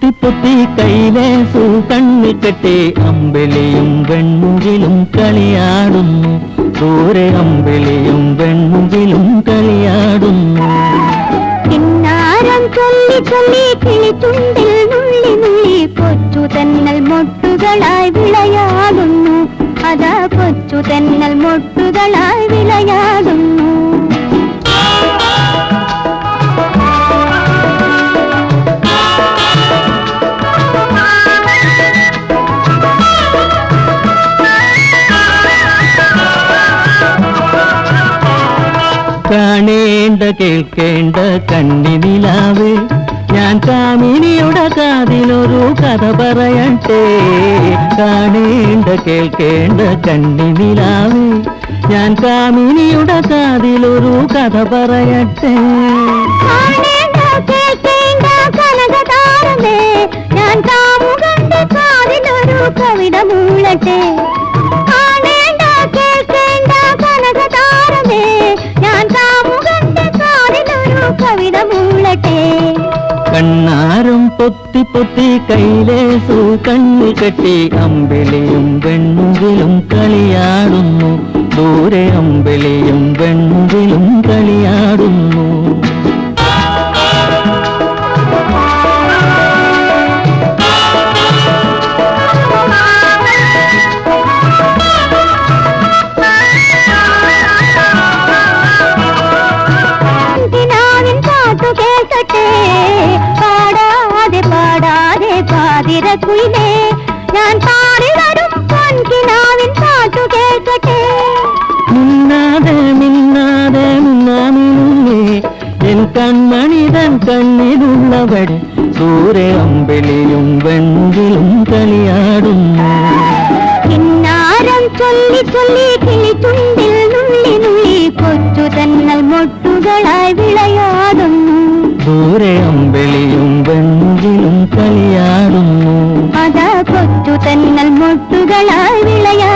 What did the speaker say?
പൊത്തി പൊത്തി കണ്ണിൽ കെട്ടി അമ്പിളിയും വെണ്ണുകിലും കളിയാടുന്നു. ദൂരെ അമ്പിളിയും വെണ്ണുകിലും കളിയാടുന്നു. കിന്നാരം ചൊല്ലി ചൊല്ലി കിളിച്ചുണ്ടിൽ നുള്ളി നുള്ളി കൊച്ചു തെന്നൽ മൊട്ടുകളായി വിളയാടുന്നു. അതാ കൊച്ചു തന്നൽ മൊട്ടുകളായി വിളയാടുന്നു കാണേണ്ട കേൾക്കേണ്ട കണ്ണിനിലാവ്. ഞാൻ കാമിനിയുടെ കാതിലൊരു കഥ പറയട്ടെ. കാണേണ്ട കേൾക്കേണ്ട കണ്ണിനിലാവ്. ഞാൻ കാമിനിയുടെ കാതിലൊരു കഥ പറയട്ടെ. ഞാൻ കാമുകന്റെ കവിത മൂളട്ടെ പൊത്തി പൊത്തി കൈലേസു കണ്ണു കെട്ടി അമ്പിളിയും വെണ്ണുകിലും കളിയാടുന്നു. ദൂരെ അമ്പിളിയും വെണ്ണുകിലും കളിയാടുന്നു പാതിര കുയിലേ ഞാൻ പാടി വരും പൊൻകിനാവിൻ പാട്ടു കേൾക്കട്ടെ. മിന്നാതെ മിന്നാതെ മിന്നാമിനുങ്ങേ എൻ കൺമണിതൻ കണ്ണിലുള്ളവൾ ദൂരെ അമ്പിളിയും വെണ്ണിലും കളിയാടുന്നു. കിന്നാരം ചൊല്ലി ചൊല്ലി കിളിച്ചുണ്ടിൽ നുള്ളി നുള്ളി കൊച്ചു തന്നൽ മൊട്ടുകളായി വിളയാടുന്നു. ദൂരെ അമ്പിളിയും കളിയാടുന്നു. അതാ കൊച്ചു തന്നൽ മൊട്ടുകളായി വിളയാ